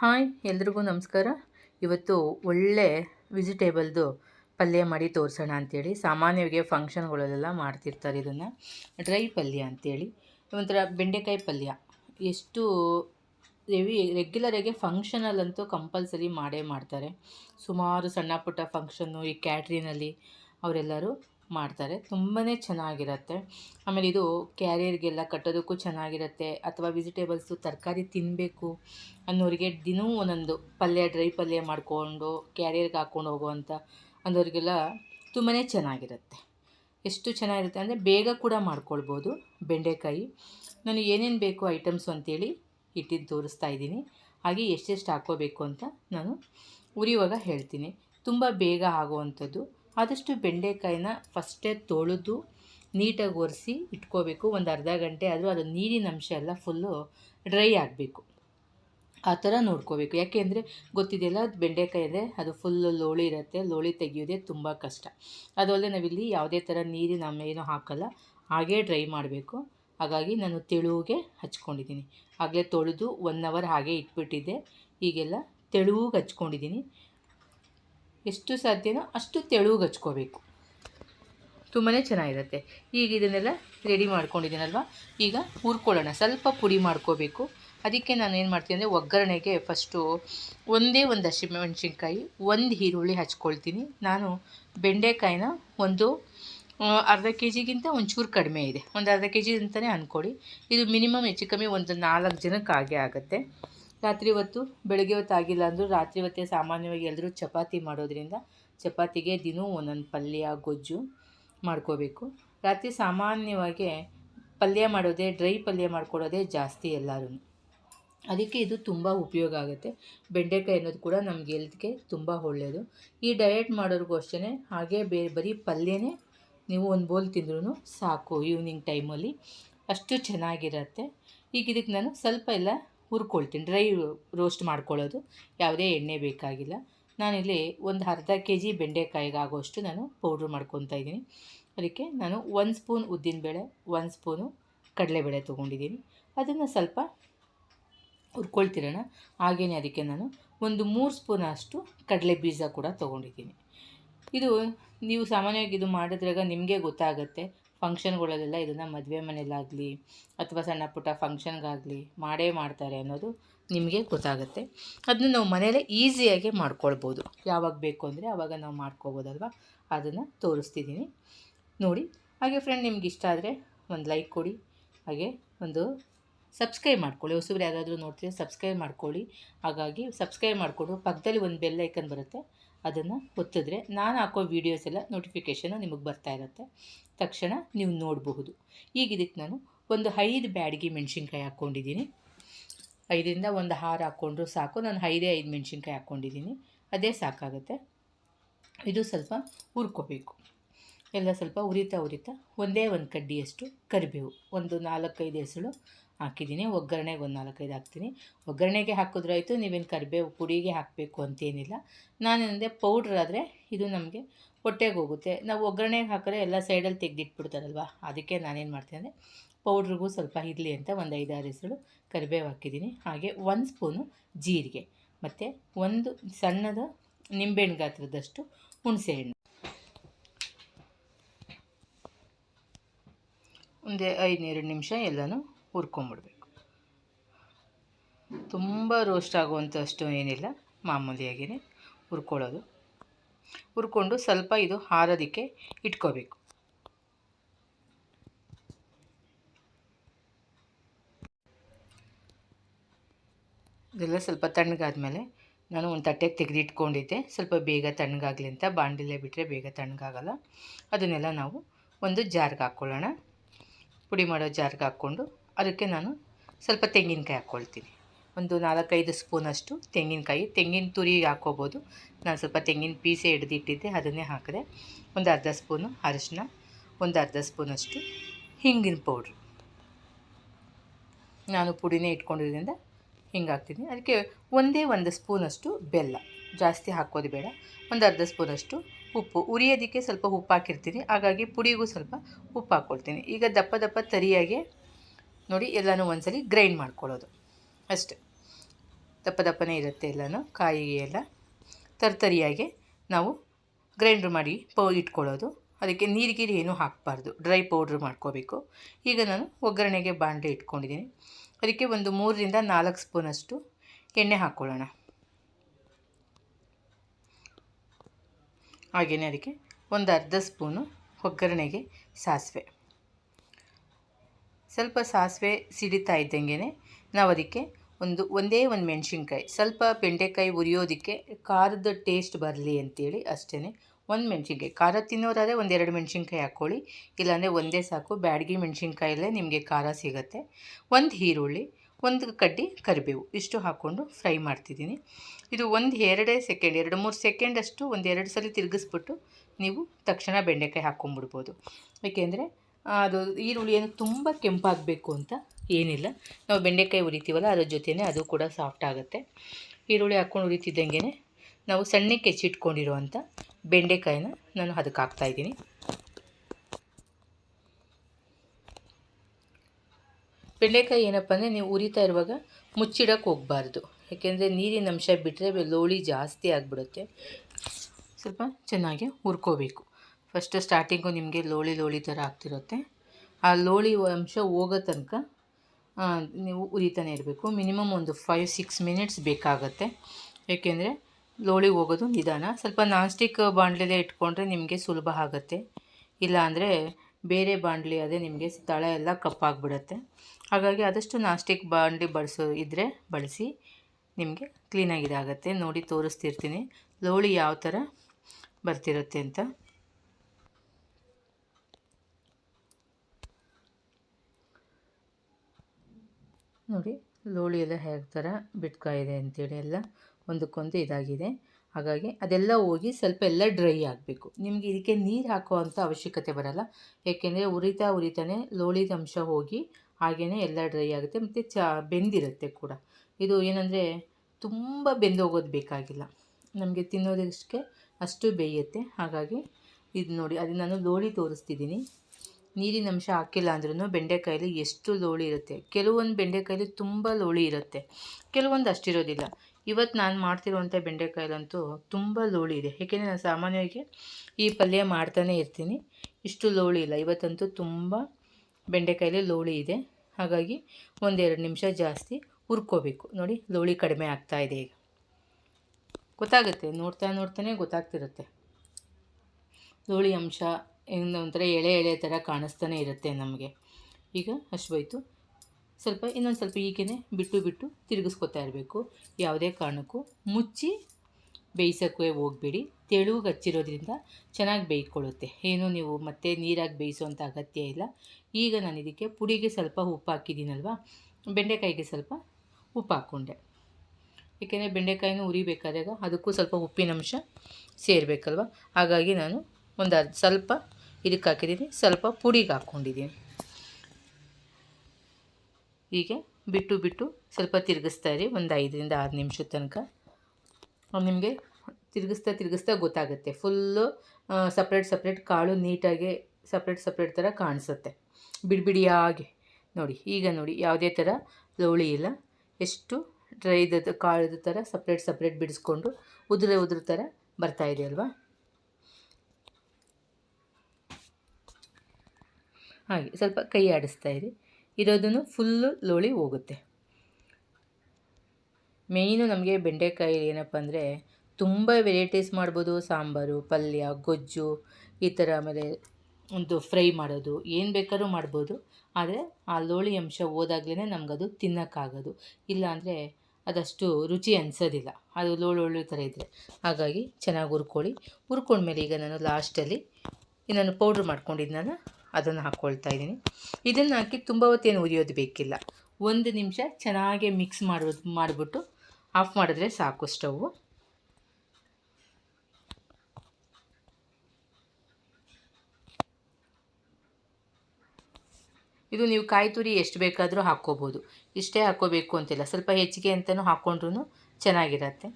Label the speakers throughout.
Speaker 1: Hi, ಎಲ್ರಿಗೂ ನಮಸ್ಕಾರ. ಇವತ್ತು ಒಳ್ಳೆ ವೆಜಿಟೇಬಲ್ದು ಪಲ್ಯ ಮಾಡಿ ತೋರಿಸೋಣ ಅಂಥೇಳಿ ಸಾಮಾನ್ಯವಾಗಿ ಫಂಕ್ಷನ್ಗಳಲ್ಲೆಲ್ಲ ಮಾಡ್ತಿರ್ತಾರೆ ಇದನ್ನು. ಡ್ರೈ ಪಲ್ಯ ಅಂಥೇಳಿ ಒಂಥರ ಬೆಂಡೆಕಾಯಿ ಪಲ್ಯ. ಎಷ್ಟು ರೆವಿ ರೆಗ್ಯುಲರಾಗಿ ಫಂಕ್ಷನಲ್ಲಂತೂ ಕಂಪಲ್ಸರಿ ಮಾಡೇ ಮಾಡ್ತಾರೆ. ಸುಮಾರು ಸಣ್ಣ ಪುಟ್ಟ ಫಂಕ್ಷನ್ನು ಈ ಕ್ಯಾಟ್ರಿನಲ್ಲಿ ಅವರೆಲ್ಲರೂ ಮಾಡ್ತಾರೆ. ತುಂಬಾ ಚೆನ್ನಾಗಿರತ್ತೆ. ಆಮೇಲೆ ಇದು ಕ್ಯಾರಿಯರ್ಗೆಲ್ಲ ಕಟ್ಟೋದಕ್ಕೂ ಚೆನ್ನಾಗಿರುತ್ತೆ. ಅಥವಾ ವೆಜಿಟೇಬಲ್ಸು ತರಕಾರಿ ತಿನ್ನಬೇಕು ಅನ್ನೋರಿಗೆ ದಿನವೂ ಒಂದೊಂದು ಪಲ್ಯ, ಡ್ರೈ ಪಲ್ಯ ಮಾಡಿಕೊಂಡು, ಕ್ಯಾರಿಯರ್ಗೆ ಹಾಕ್ಕೊಂಡು ಹೋಗುವಂಥ ಅಂದವರಿಗೆಲ್ಲ ತುಂಬಾ ಚೆನ್ನಾಗಿರುತ್ತೆ. ಎಷ್ಟು ಚೆನ್ನಾಗಿರುತ್ತೆ ಅಂದರೆ ಬೇಗ ಕೂಡ ಮಾಡ್ಕೊಳ್ಬೋದು. ಬೆಂಡೆಕಾಯಿ. ನಾನು ಏನೇನು ಬೇಕು ಐಟಮ್ಸು ಅಂತೇಳಿ ಇಟ್ಟಿದ್ದು ತೋರಿಸ್ತಾ ಇದ್ದೀನಿ. ಹಾಗೆ ಎಷ್ಟೆಷ್ಟು ಹಾಕ್ಕೋಬೇಕು ಅಂತ ನಾನು ಉರಿಯುವಾಗ ಹೇಳ್ತೀನಿ. ತುಂಬ ಬೇಗ ಆಗುವಂಥದ್ದು. ಆದಷ್ಟು ಬೆಂಡೆಕಾಯಿನ ಫಸ್ಟೇ ತೊಳೆದು ನೀಟಾಗಿ ಒರೆಸಿ ಇಟ್ಕೋಬೇಕು. ಒಂದು ಅರ್ಧ ಗಂಟೆ ಆದರೂ ಅದು ನೀರಿನ ಅಂಶ ಎಲ್ಲ ಫುಲ್ಲು ಡ್ರೈ ಆಗಬೇಕು. ಆ ಥರ ನೋಡ್ಕೋಬೇಕು. ಯಾಕೆಂದರೆ ಗೊತ್ತಿದೆಯಲ್ಲ ಬೆಂಡೆಕಾಯಿ ಇದೆ ಅದು ಫುಲ್ಲು ಲೋಳಿ ಇರುತ್ತೆ. ಲೋಳಿ ತೆಗೆಯೋದೇ ತುಂಬ ಕಷ್ಟ. ಅದಲ್ಲದೆ ನಾವಿಲ್ಲಿ ಯಾವುದೇ ಥರ ನೀರಿನ ಏನು ಹಾಕಲ್ಲ. ಹಾಗೇ ಡ್ರೈ ಮಾಡಬೇಕು. ಹಾಗಾಗಿ ನಾನು ತೆಳುವಿಗೆ ಹಚ್ಕೊಂಡಿದ್ದೀನಿ. ಆಗಲೇ ತೊಳೆದು ಒನ್ ಅವರ್ ಹಾಗೆ ಇಟ್ಬಿಟ್ಟಿದ್ದೆ. ಈಗೆಲ್ಲ ತೆಳುವಿಗೆ ಹಚ್ಕೊಂಡಿದ್ದೀನಿ. ಎಷ್ಟು ಸಾಧ್ಯನೋ ಅಷ್ಟು ತೆಳುಗೆ ಹಚ್ಕೋಬೇಕು. ತುಂಬಾ ಚೆನ್ನಾಗಿರುತ್ತೆ. ಈಗ ಇದನ್ನೆಲ್ಲ ರೆಡಿ ಮಾಡ್ಕೊಂಡಿದ್ದೀನಲ್ವ? ಈಗ ಹುರ್ಕೊಳ್ಳೋಣ. ಸ್ವಲ್ಪ ಪುಡಿ ಮಾಡ್ಕೋಬೇಕು. ಅದಕ್ಕೆ ನಾನು ಏನು ಮಾಡ್ತೀನಿ ಅಂದರೆ ಒಗ್ಗರಣೆಗೆ ಫಸ್ಟು ಒಂದೇ ಒಂದು ಹಸಿಮೆಣಸಿನ್ಕಾಯಿ ಒಂದು ಈರುಳ್ಳಿ ಹಚ್ಕೊಳ್ತೀನಿ. ನಾನು ಬೆಂಡೆಕಾಯಿನ ಒಂದು ಅರ್ಧ ಕೆ ಜಿಗಿಂತ ಒಂಚೂರು ಕಡಿಮೆ ಇದೆ. ಒಂದು ಅರ್ಧ ಕೆ ಜಿ ಅಂತಲೇ ಅಂದ್ಕೊಳ್ಳಿ ಇದು ಮಿನಿಮಮ್ ಹೆಚ್ಚು ಕಮ್ಮಿ ಒಂದು ನಾಲ್ಕು ಜನಕ್ಕೆ ಹಾಗೆ ಆಗುತ್ತೆ. ರಾತ್ರಿ ಹೊತ್ತು ಬೆಳಗ್ಗೆ ಹೊತ್ತು ಆಗಿಲ್ಲ ಅಂದರೂ ರಾತ್ರಿ ಹೊತ್ತೇ ಸಾಮಾನ್ಯವಾಗಿ ಎಲ್ಲರೂ ಚಪಾತಿ ಮಾಡೋದ್ರಿಂದ ಚಪಾತಿಗೆ ದಿನೂ ಒಂದೊಂದು ಪಲ್ಯ, ಗೊಜ್ಜು ಮಾಡ್ಕೋಬೇಕು. ರಾತ್ರಿ ಸಾಮಾನ್ಯವಾಗಿ ಪಲ್ಯ ಮಾಡೋದೇ, ಡ್ರೈ ಪಲ್ಯ ಮಾಡ್ಕೊಡೋದೇ ಜಾಸ್ತಿ ಎಲ್ಲರೂ. ಅದಕ್ಕೆ ಇದು ತುಂಬ ಉಪಯೋಗ ಆಗುತ್ತೆ. ಬೆಂಡೆಕಾಯಿ ಅನ್ನೋದು ಕೂಡ ನಮ್ಗೆ ಹೆಲ್ತ್ಗೆ ತುಂಬ ಒಳ್ಳೆಯದು ಈ ಡಯಟ್ ಮಾಡೋರಿಗೂ ಅಷ್ಟೇ ಹಾಗೆ ಬೇರೆ ಬರೀ ಪಲ್ಯನೇ ನೀವು ಒಂದು ಬೋಲ್ ತಿಂದ್ರೂ ಸಾಕು ಈವ್ನಿಂಗ್ ಟೈಮಲ್ಲಿ. ಅಷ್ಟು ಚೆನ್ನಾಗಿರತ್ತೆ. ಈಗ ಇದಕ್ಕೆ ನಾನು ಸ್ವಲ್ಪ ಎಲ್ಲ ಹುರ್ಕೊಳ್ತೀನಿ ಡ್ರೈ ರೋಸ್ಟ್ ಮಾಡ್ಕೊಳ್ಳೋದು, ಯಾವುದೇ ಎಣ್ಣೆ ಬೇಕಾಗಿಲ್ಲ. ನಾನಿಲ್ಲಿ ಒಂದು ಅರ್ಧ ಕೆ ಜಿ ಬೆಂಡೆಕಾಯಿಗೆ ನಾನು ಪೌಡ್ರ್ ಮಾಡ್ಕೊತಾ ಇದ್ದೀನಿ. ಅದಕ್ಕೆ ನಾನು ಒಂದು ಸ್ಪೂನ್ ಉದ್ದಿನಬೇಳೆ ಒಂದು ಸ್ಪೂನು ಕಡಲೆಬೇಳೆ ತೊಗೊಂಡಿದ್ದೀನಿ. ಅದನ್ನು ಸ್ವಲ್ಪ ಹುರ್ಕೊಳ್ತಿರೋಣ. ಹಾಗೆಯೇ ಅದಕ್ಕೆ ನಾನು ಒಂದು ಮೂರು ಸ್ಪೂನ್ ಅಷ್ಟು ಕಡಲೆ ಬೀಜ ಕೂಡ ತೊಗೊಂಡಿದ್ದೀನಿ. ಇದು ನೀವು ಸಾಮಾನ್ಯವಾಗಿ ಇದು ಮಾಡಿದ್ರಾಗ ನಿಮಗೆ ಗೊತ್ತಾಗುತ್ತೆ. ಫಂಕ್ಷನ್ಗಳಲ್ಲೆಲ್ಲ ಇದನ್ನು ಮದುವೆ ಮನೇಲಾಗಲಿ ಅಥವಾ ಸಣ್ಣ ಪುಟ್ಟ ಫಂಕ್ಷನ್ಗಾಗಲಿ ಮಾಡೇ ಮಾಡ್ತಾರೆ ಅನ್ನೋದು ನಿಮಗೆ ಗೊತ್ತಾಗುತ್ತೆ. ಅದನ್ನ ನಾವು ಮನೇಲೇ ಈಸಿಯಾಗಿ ಮಾಡ್ಕೊಳ್ಬೋದು. ಯಾವಾಗ ಬೇಕು ಅಂದರೆ ಆವಾಗ ನಾವು ಮಾಡ್ಕೋಬೋದಲ್ವ? ಅದನ್ನು ತೋರಿಸ್ತಿದ್ದೀನಿ ನೋಡಿ, ಹಾಗೆ ಫ್ರೆಂಡ್ ನಿಮ್ಗೆ ಇಷ್ಟ ಆದರೆ ಒಂದು ಲೈಕ್ ಕೊಡಿ, ಹಾಗೆ ಒಂದು ಸಬ್ಸ್ಕ್ರೈಬ್ ಮಾಡ್ಕೊಳ್ಳಿ. ಹೊಸಬ್ರು ಯಾರಾದರೂ ನೋಡ್ತೀವಿ ಸಬ್ಸ್ಕ್ರೈಬ್ ಮಾಡ್ಕೊಳ್ಳಿ. ಹಾಗಾಗಿ ಸಬ್ಸ್ಕ್ರೈಬ್ ಮಾಡಿಕೊಂಡು ಪಕ್ಕದಲ್ಲಿ ಒಂದು ಬೆಲ್ ಐಕನ್ ಬರುತ್ತೆ. ಅದನ್ನು ಒತ್ತಿದ್ರೆ ನಾನು ಹಾಕೋ ವೀಡಿಯೋಸ್ ಎಲ್ಲ ನೋಟಿಫಿಕೇಷನು ನಿಮಗೆ ಬರ್ತಾ ಇರುತ್ತೆ. ತಕ್ಷಣ ನೀವು ನೋಡಬಹುದು. ಈಗ ಇದಕ್ಕೆ ನಾನು ಒಂದು ಐದು ಬ್ಯಾಡಗಿ ಮೆಣಸಿನ್ಕಾಯಿ ಹಾಕ್ಕೊಂಡಿದ್ದೀನಿ ಐದರಿಂದ ಒಂದು ಹಾರ ಹಾಕ್ಕೊಂಡ್ರು ಸಾಕು. ನಾನು ಐದೇ ಐದು ಮೆಣಸಿನ್ಕಾಯಿ ಹಾಕ್ಕೊಂಡಿದ್ದೀನಿ ಅದೇ ಸಾಕಾಗುತ್ತೆ. ಇದು ಸ್ವಲ್ಪ ಹುರ್ಕೋಬೇಕು. ಎಲ್ಲ ಸ್ವಲ್ಪ ಉರಿತಾ ಉರಿತಾ ಒಂದೇ ಒಂದು ಕಡ್ಡಿಯಷ್ಟು ಕರಿಬೇವು. ಒಂದು ನಾಲ್ಕೈದು ಹೆಸಳು ಹಾಕಿದ್ದೀನಿ. ಒಗ್ಗರಣೆಗೆ ಒಂದು ನಾಲ್ಕೈದು ಹಾಕ್ತೀನಿ. ಒಗ್ಗರಣೆಗೆ ಹಾಕಿದ್ರಾಯ್ತು ನೀವೇನು ಕರಿಬೇವು ಪುಡಿಗೆ ಹಾಕಬೇಕು ಅಂತೇನಿಲ್ಲ. ನಾನೇನಂದರೆ ಪೌಡ್ರ್ ಆದರೆ ಇದು ನಮಗೆ ಹೊಟ್ಟೆಗೆ ಹೋಗುತ್ತೆ. ನಾವು ಒಗ್ಗರಣೆಗೆ ಹಾಕಿದ್ರೆ ಎಲ್ಲ ಸೈಡಲ್ಲಿ ತೆಗೆದಿಟ್ಬಿಡ್ತಾರಲ್ವ, ಅದಕ್ಕೆ ನಾನೇನು ಮಾಡ್ತೀನಿ ಅಂದರೆ ಪೌಡ್ರಿಗೂ ಸ್ವಲ್ಪ ಇರಲಿ ಅಂತ ಒಂದು ಐದಾರು ಹೆಸರು ಕರಿಬೇವು ಹಾಕಿದ್ದೀನಿ. ಹಾಗೆ ಒಂದು ಸ್ಪೂನು ಜೀರಿಗೆ, ಮತ್ತು ಒಂದು ಸಣ್ಣದ ನಿಂಬೆಹಣ್ಣು ಗಾತ್ರದಷ್ಟು ಹುಣಸೆಹಣ್ಣು ಒಂದು ಎರಡು ನಿಮಿಷ ಎಲ್ಲನೂ ಹುರ್ಕೊಂಬಿಡ್ಬೇಕು. ತುಂಬ ರೋಸ್ಟ್ ಆಗುವಂಥಷ್ಟು ಏನಿಲ್ಲ ಮಾಮೂಲಿಯಾಗಿಯೇ ಹುರ್ಕೊಳ್ಳೋದು. ಹುರ್ಕೊಂಡು ಸ್ವಲ್ಪ ಇದು ಹಾರೋದಕ್ಕೆ ಇಟ್ಕೋಬೇಕು. ಇದೆಲ್ಲ ಸ್ವಲ್ಪ ತಣ್ಣಗಾದ್ಮೇಲೆ ನಾನು ಒಂದು ತಟ್ಟೆಗೆ ತೆಗೆದಿಟ್ಕೊಂಡಿದ್ದೆ. ಸ್ವಲ್ಪ ಬೇಗ ತಣ್ಣಗಾಗಲಿ ಅಂತ, ಬಾಂಡಿಲೆ ಬಿಟ್ಟರೆ ಬೇಗ ತಣ್ಣಗಾಗಲ್ಲ. ಅದನ್ನೆಲ್ಲ ನಾವು ಒಂದು ಜಾರ್ಗೆ ಹಾಕ್ಕೊಳ್ಳೋಣ. ಪುಡಿ ಮಾಡೋ ಜಾರ್ಗೆ ಹಾಕ್ಕೊಂಡು ಅದಕ್ಕೆ ನಾನು ಸ್ವಲ್ಪ ತೆಂಗಿನಕಾಯಿ ಹಾಕ್ಕೊಳ್ತೀನಿ. ಒಂದು ನಾಲ್ಕೈದು ಸ್ಪೂನಷ್ಟು ತೆಂಗಿನಕಾಯಿ. ತೆಂಗಿನ ತುರಿ ಹಾಕ್ಕೋಬೋದು. ನಾನು ಸ್ವಲ್ಪ ತೆಂಗಿನ ಪೀಸೆ ಹಿಡ್ದಿಟ್ಟಿದ್ದೆ, ಅದನ್ನೇ ಹಾಕಿದೆ. ಒಂದು ಅರ್ಧ ಸ್ಪೂನು ಅರಿಶಿನ ಒಂದು ಅರ್ಧ ಸ್ಪೂನಷ್ಟು ಹಿಂಗಿನ ಪೌಡ್ರ್. ನಾನು ಪುಡಿನೇ ಇಟ್ಕೊಂಡಿದ್ದರಿಂದ ಹಿಂಗೆ ಹಾಕ್ತೀನಿ. ಅದಕ್ಕೆ ಒಂದೇ ಒಂದು ಸ್ಪೂನಷ್ಟು ಬೆಲ್ಲ. ಜಾಸ್ತಿ ಹಾಕೋದು ಬೇಡ. ಒಂದು ಅರ್ಧ ಸ್ಪೂನಷ್ಟು ಉಪ್ಪು. ಉರಿಯೋದಕ್ಕೆ ಸ್ವಲ್ಪ ಉಪ್ಪು ಹಾಕಿರ್ತೀನಿ. ಹಾಗಾಗಿ ಪುಡಿಗೂ ಸ್ವಲ್ಪ ಉಪ್ಪು ಹಾಕ್ಕೊಳ್ತೀನಿ. ಈಗ ದಪ್ಪ ದಪ್ಪ ತರಿಯಾಗೆ ನೋಡಿ, ಎಲ್ಲನೂ ಒಂದ್ಸಲಿ ಗ್ರೈಂಡ್ ಮಾಡ್ಕೊಳ್ಳೋದು. ಅಷ್ಟೆ. ದಪ್ಪ ದಪ್ಪನೇ ಇರುತ್ತೆ ಎಲ್ಲನೂ, ಕಾಯಿ ಎಲ್ಲ. ತರ್ತರಿಯಾಗಿ ನಾವು ಗ್ರೈಂಡ್ರ್ ಮಾಡಿ ಪೌ ಇಟ್ಕೊಳ್ಳೋದು. ಅದಕ್ಕೆ ನೀರಿಗಿರಿ ಏನೂ ಹಾಕಬಾರ್ದು. ಡ್ರೈ ಪೌಡ್ರ್ ಮಾಡ್ಕೋಬೇಕು. ಈಗ ನಾನು ಒಗ್ಗರಣೆಗೆ ಬಾಣಲೆ ಇಟ್ಕೊಂಡಿದ್ದೀನಿ. ಅದಕ್ಕೆ ಒಂದು ಮೂರರಿಂದ ನಾಲ್ಕು ಸ್ಪೂನಷ್ಟು ಎಣ್ಣೆ ಹಾಕ್ಕೊಳ್ಳೋಣ. ಹಾಗೆಯೇ ಅದಕ್ಕೆ ಒಂದು ಅರ್ಧ ಸ್ಪೂನು ಒಗ್ಗರಣೆಗೆ ಸಾಸಿವೆ. ಸ್ವಲ್ಪ ಸಾಸಿವೆ ಸಿಡಿತಾ ಇದ್ದಂಗೆ ನಾವು ಅದಕ್ಕೆ ಒಂದು, ಒಂದೇ ಒಂದು ಮೆಣಸಿನ್ಕಾಯಿ, ಸ್ವಲ್ಪ ಬೆಂಡೆಕಾಯಿ ಉರಿಯೋದಕ್ಕೆ ಖಾರದ ಟೇಸ್ಟ್ ಬರಲಿ ಅಂತೇಳಿ ಅಷ್ಟೇ ಒಂದು ಮೆಣಸಿನ್ಕಾಯಿ. ಖಾರ ತಿನ್ನೋರಾದರೆ ಒಂದೆರಡು ಮೆಣಸಿನ್ಕಾಯಿ ಹಾಕ್ಕೊಳ್ಳಿ ಇಲ್ಲಾಂದರೆ ಒಂದೇ ಸಾಕು ಬ್ಯಾಡಗಿ ಮೆಣಸಿನ್ಕಾಯಲ್ಲೇ ನಿಮಗೆ ಖಾರ ಸಿಗುತ್ತೆ. ಒಂದು ಈರುಳ್ಳಿ, ಒಂದು ಕಡ್ಡಿ ಕರಿಬೇವು, ಇಷ್ಟು ಹಾಕ್ಕೊಂಡು ಫ್ರೈ ಮಾಡ್ತಿದ್ದೀನಿ. ಇದು ಒಂದು ಎರಡೇ ಸೆಕೆಂಡ್, ಎರಡು ಮೂರು ಸೆಕೆಂಡಷ್ಟು ಒಂದು ಎರಡು ಸಲ ತಿರುಗಿಸ್ಬಿಟ್ಟು ನೀವು ತಕ್ಷಣ ಬೆಂಡೆಕಾಯಿ ಹಾಕ್ಕೊಂಬಿಡ್ಬೋದು ಏಕೆಂದರೆ ಅದು ಈರುಳ್ಳಿ ಏನು ತುಂಬ ಕೆಂಪಾಗಬೇಕು ಅಂತ ಏನಿಲ್ಲ. ನಾವು ಬೆಂಡೆಕಾಯಿ ಉರಿತೀವಲ್ಲ ಅದ್ರ ಜೊತೆಯೇ ಅದು ಕೂಡ ಸಾಫ್ಟ್ ಆಗುತ್ತೆ. ಈರುಳ್ಳಿ ಹಾಕ್ಕೊಂಡು ಉರಿತಿದ್ದಂಗೆ ನಾವು ಸಣ್ಣಕ್ಕೆ ಹೆಚ್ಚಿಟ್ಕೊಂಡಿರುವಂಥ ಬೆಂಡೆಕಾಯಿನ ನಾನು ಅದಕ್ಕೆ ಹಾಕ್ತಾಯಿದ್ದೀನಿ ಬೆಂಡೆಕಾಯಿ ಏನಪ್ಪ ಅಂದರೆ ನೀವು ಉರಿತಾ ಇರುವಾಗ ಮುಚ್ಚಿಡೋಕ್ಕೆ ಹೋಗಬಾರ್ದು. ಯಾಕೆಂದರೆ ನೀರಿನ ಅಂಶ ಬಿಟ್ಟರೆ ಲೋಳಿ ಜಾಸ್ತಿ ಆಗಿಬಿಡುತ್ತೆ. ಸ್ವಲ್ಪ ಚೆನ್ನಾಗಿ ಹುರ್ಕೋಬೇಕು. ಫಸ್ಟ್ ಸ್ಟಾರ್ಟಿಂಗು ನಿಮಗೆ ಲೋಳಿ ಲೋಳಿ ಥರ ಆಗ್ತಿರುತ್ತೆ. ಆ ಲೋಳಿ ಅಂಶ ಹೋಗೋ ತನಕ ನೀವು ಉರಿತಾನೆ ಇರಬೇಕು. ಮಿನಿಮಮ್ ಒಂದು ಫೈವ್ ಸಿಕ್ಸ್ ಮಿನಿಟ್ಸ್ ಬೇಕಾಗತ್ತೆ. ಏಕೆಂದರೆ ಲೋಳಿ ಹೋಗೋದು ನಿಧಾನ. ಸ್ವಲ್ಪ ನಾನ್ ಸ್ಟಿಕ್ ಬಾಣಲೆದೇ ಇಟ್ಕೊಂಡ್ರೆ ನಿಮಗೆ ಸುಲಭ ಆಗುತ್ತೆ. ಇಲ್ಲಾಂದರೆ ಬೇರೆ ಬಾಣಲಿ ಅದೇ ನಿಮಗೆ ತಳ ಎಲ್ಲ ಕಪ್ಪಾಗಿಬಿಡುತ್ತೆ ಹಾಗಾಗಿ ಆದಷ್ಟು ನಾಸ್ಟಿಕ್ ಸ್ಟಿಕ್ ಬಾಣಲಿ ಬಳಸೋ ಇದ್ದರೆ ಬಳಸಿ ನಿಮಗೆ ಕ್ಲೀನಾಗಿದಾಗುತ್ತೆ ನೋಡಿ ತೋರಿಸ್ತಿರ್ತೀನಿ ಲೋಳಿ ಯಾವ ಥರ ಬರ್ತಿರುತ್ತೆ ಅಂತ. ನೋಡಿ, ಲೋಳಿ ಎಲ್ಲ ಹೇಗೆ ಥರ ಬಿಟ್ಕಾ ಇದೆ ಅಂತೇಳಿ ಎಲ್ಲ ಒಂದಕ್ಕೊಂದು ಇದಾಗಿದೆ. ಹಾಗಾಗಿ ಅದೆಲ್ಲ ಹೋಗಿ ಸ್ವಲ್ಪ ಎಲ್ಲ ಡ್ರೈ ಆಗಬೇಕು. ನಿಮಗೆ ಇದಕ್ಕೆ ನೀರು ಹಾಕುವಂಥ ಅವಶ್ಯಕತೆ ಬರಲ್ಲ. ಏಕೆಂದರೆ ಉರಿತಾ ಉರಿತಾನೆ ಲೋಳಿದ ಅಂಶ ಹೋಗಿ ಹಾಗೆಯೇ ಎಲ್ಲ ಡ್ರೈ ಆಗುತ್ತೆ. ಮತ್ತು ಚ, ಬೆಂದಿರುತ್ತೆ ಕೂಡ. ಇದು ಏನಂದರೆ ತುಂಬ ಬೆಂದೋಗೋದು ಬೇಕಾಗಿಲ್ಲ. ನಮಗೆ ತಿನ್ನೋದಕ್ಕೆ ಅಷ್ಟು ಬೇಯುತ್ತೆ. ಹಾಗಾಗಿ ಇದು ನೋಡಿ, ಅದು ನಾನು ಲೋಳಿ ತೋರಿಸ್ತಿದ್ದೀನಿ. ನೀರಿನ ಅಂಶ ಹಾಕಿಲ್ಲ ಅಂದ್ರೂ ಬೆಂಡೆಕಾಯಲ್ಲಿ ಎಷ್ಟು ಲೋಳಿ ಇರುತ್ತೆ. ಕೆಲವೊಂದು ಬೆಂಡೆಕಾಯಲ್ಲಿ ತುಂಬ ಲೋಳಿ ಇರುತ್ತೆ. ಕೆಲವೊಂದು ಅಷ್ಟಿರೋದಿಲ್ಲ. ಇವತ್ತು ನಾನು ಮಾಡ್ತಿರುವಂಥ ಬೆಂಡೆಕಾಯಲ್ಲಂತೂ ತುಂಬ ಲೋಳಿ ಇದೆ. ಏಕೆಂದರೆ ನಾನು ಸಾಮಾನ್ಯವಾಗಿ ಈ ಪಲ್ಯ ಮಾಡ್ತಾನೆ ಇರ್ತೀನಿ. ಇಷ್ಟು ಲೋಳಿ ಇಲ್ಲ. ಇವತ್ತಂತೂ ತುಂಬ ಬೆಂಡೆಕಾಯಲ್ಲಿ ಲೋಳಿ ಇದೆ. ಹಾಗಾಗಿ ಒಂದೆರಡು ನಿಮಿಷ ಜಾಸ್ತಿ ಹುರ್ಕೋಬೇಕು. ನೋಡಿ, ಲೋಳಿ ಕಡಿಮೆ ಆಗ್ತಾ ಇದೆ ಈಗ. ಗೊತ್ತಾಗುತ್ತೆ? ನೋಡ್ತಾ ನೋಡ್ತಾನೆ ಗೊತ್ತಾಗ್ತಿರುತ್ತೆ. ಲೋಳಿ ಅಂಶ ಇನ್ನು ಒಂಥರ ಎಳೆ ಎಳೆ ಥರ ಕಾಣಿಸ್ತಾನೆ ಇರುತ್ತೆ ನಮಗೆ. ಈಗ ಹಸಿವಾಯಿತು ಸ್ವಲ್ಪ ಇನ್ನೊಂದು ಸ್ವಲ್ಪ ಈಗೇ ಬಿಟ್ಟು ಬಿಟ್ಟು ತಿರುಗಿಸ್ಕೊತಾ ಇರಬೇಕು. ಯಾವುದೇ ಕಾರಣಕ್ಕೂ ಮುಚ್ಚಿ ಬೇಯಿಸೋಕ್ಕೆ ಹೋಗಬೇಡಿ. ತೆಳುಗೆ ಹಚ್ಚಿರೋದ್ರಿಂದ ಚೆನ್ನಾಗಿ ಬೇಯ್ಕೊಳ್ಳುತ್ತೆ. ಏನು ನೀವು ಮತ್ತೆ ನೀರಾಗಿ ಬೇಯಿಸೋವಂಥ ಅಗತ್ಯ ಇಲ್ಲ. ಈಗ ನಾನು ಇದಕ್ಕೆ ಪುಡಿಗೆ ಸ್ವಲ್ಪ ಉಪ್ಪು ಹಾಕಿದ್ದೀನಲ್ವ? ಬೆಂಡೆಕಾಯಿಗೆ ಸ್ವಲ್ಪ ಉಪ್ಪು ಹಾಕ್ಕೊಂಡೆ. ಏಕೆಂದರೆ ಬೆಂಡೆಕಾಯಿನೂ ಉರಿಬೇಕಾದಾಗ ಅದಕ್ಕೂ ಸ್ವಲ್ಪ ಉಪ್ಪಿನಂಶ ಸೇರಬೇಕಲ್ವ? ಹಾಗಾಗಿ ನಾನು ಒಂದು ಸ್ವಲ್ಪ ಇದಕ್ಕೆ ಹಾಕಿದ್ದೀನಿ. ಸ್ವಲ್ಪ ಪುಡಿಗೆ ಹಾಕ್ಕೊಂಡಿದ್ದೀನಿ. ಹೀಗೆ ಬಿಟ್ಟು ಬಿಟ್ಟು ಸ್ವಲ್ಪ ತಿರುಗಿಸ್ತಾ ಇರಿ. ಒಂದು ಐದರಿಂದ ಆರು ನಿಮಿಷದ ತನಕ. ನಿಮಗೆ ತಿರುಗಿಸ್ತಾ ತಿರುಗಿಸ್ತಾ ಗೊತ್ತಾಗುತ್ತೆ. ಫುಲ್ಲು ಸಪ್ರೇಟ್ ಸಪ್ರೇಟ್ ಕಾಳು ನೀಟಾಗಿ ಸಪ್ರೇಟ್ ಸಪ್ರೇಟ್ ಥರ ಕಾಣಿಸುತ್ತೆ. ಬಿಡಿಬಿಡಿಯಾಗಿ ನೋಡಿ, ಈಗ ನೋಡಿ, ಯಾವುದೇ ಥರ ಲೋಳಿ ಇಲ್ಲ. ಎಷ್ಟು ಡ್ರೈದ ಕಾಳದ ಥರ ಸಪ್ರೇಟ್ ಸಪ್ರೇಟ್ ಬಿಡಿಸ್ಕೊಂಡು ಉದುರೆ ಉದುರು ಥರ ಬರ್ತಾಯಿದೆ ಅಲ್ವಾ? ಹಾಗೆ ಸ್ವಲ್ಪ ಕೈ ಆಡಿಸ್ತಾ ಇರಿ. ಇರೋದನ್ನು ಫುಲ್ಲು ಲೋಳಿ ಹೋಗುತ್ತೆ. ಮೇಯ್ನು ನಮಗೆ ಬೆಂಡೆಕಾಯಿ ಏನಪ್ಪ ಅಂದರೆ ತುಂಬ ವೆರೈಟೀಸ್ ಮಾಡ್ಬೋದು. ಸಾಂಬಾರು, ಪಲ್ಯ, ಗೊಜ್ಜು, ಈ ಥರ ಆಮೇಲೆ ಒಂದು ಫ್ರೈ ಮಾಡೋದು, ಏನು ಬೇಕಾದ್ರೂ ಮಾಡ್ಬೋದು. ಆದರೆ ಆ ಲೋಳಿ ಅಂಶ ಹೋದಾಗ್ಲೇ ನಮಗದು ತಿನ್ನೋಕ್ಕಾಗೋದು. ಇಲ್ಲಾಂದರೆ ಅದಷ್ಟು ರುಚಿ ಅನಿಸೋದಿಲ್ಲ. ಅದು ಲೋಳು ಥರ ಇದ್ದರೆ ಹಾಗಾಗಿ ಚೆನ್ನಾಗಿ ಹುರ್ಕೊಳ್ಳಿ. ಹುರ್ಕೊಂಡ್ಮೇಲೆ ಈಗ ನಾನು ಲಾಸ್ಟಲ್ಲಿ ನಾನು ಪೌಡ್ರ್ ಮಾಡ್ಕೊಂಡಿದ್ನಲ್ಲ ಅದನ್ನು ಹಾಕ್ಕೊಳ್ತಾ ಇದ್ದೀನಿ. ಇದನ್ನು ಹಾಕಿ ತುಂಬ ಹೊತ್ತೇನು ಉರಿಯೋದು ಬೇಕಿಲ್ಲ. ಒಂದು ನಿಮಿಷ ಚೆನ್ನಾಗಿ ಮಿಕ್ಸ್ ಮಾಡೋದು ಮಾಡಿಬಿಟ್ಟು ಆಫ್ ಮಾಡಿದ್ರೆ ಸಾಕು ಸ್ಟವ್ ಇದು ನೀವು ಕಾಯಿ ತುರಿ ಎಷ್ಟು ಬೇಕಾದರೂ ಹಾಕ್ಕೋಬೋದು. ಇಷ್ಟೇ ಹಾಕ್ಕೋಬೇಕು ಅಂತಿಲ್ಲ. ಸ್ವಲ್ಪ ಹೆಚ್ಚಿಗೆ ಅಂತಲೂ ಹಾಕ್ಕೊಂಡ್ರೂ ಚೆನ್ನಾಗಿರತ್ತೆ.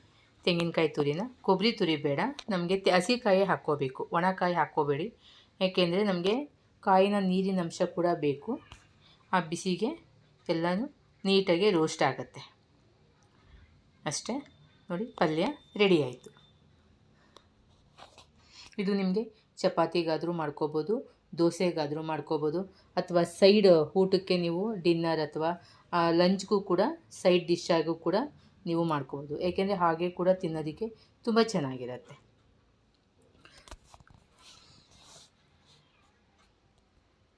Speaker 1: ತೆಂಗಿನಕಾಯಿ ತುರಿನ. ಕೊಬ್ಬರಿ ತುರಿ ಬೇಡ. ನಮಗೆ ಹಸಿಕಾಯಿ ಹಾಕ್ಕೋಬೇಕು. ಒಣಕಾಯಿ ಹಾಕ್ಕೋಬೇಡಿ. ಯಾಕೆಂದರೆ ನಮಗೆ ಕಾಯಿನ ನೀರಿನ ಅಂಶ ಕೂಡ ಬೇಕು. ಆ ಬಿಸಿಗೆ ಎಲ್ಲನೂ ನೀಟಾಗಿ ರೋಸ್ಟ್ ಆಗುತ್ತೆ. ಅಷ್ಟೇ. ನೋಡಿ, ಪಲ್ಯ ರೆಡಿ ಆಯಿತು. ಇದು ನಿಮಗೆ ಚಪಾತಿಗಾದರೂ ಮಾಡ್ಕೋಬೋದು, ದೋಸೆಗಾದರೂ ಮಾಡ್ಕೋಬೋದು, ಅಥವಾ ಸೈಡ್ ಊಟಕ್ಕೆ ನೀವು ಡಿನ್ನರ್ ಅಥವಾ ಲಂಚ್ಗೂ ಕೂಡ ಸೈಡ್ ಡಿಶ್ ಕೂಡ ನೀವು ಮಾಡ್ಕೋಬೋದು. ಏಕೆಂದರೆ ಹಾಗೆ ಕೂಡ ತಿನ್ನೋದಕ್ಕೆ ತುಂಬ ಚೆನ್ನಾಗಿರುತ್ತೆ.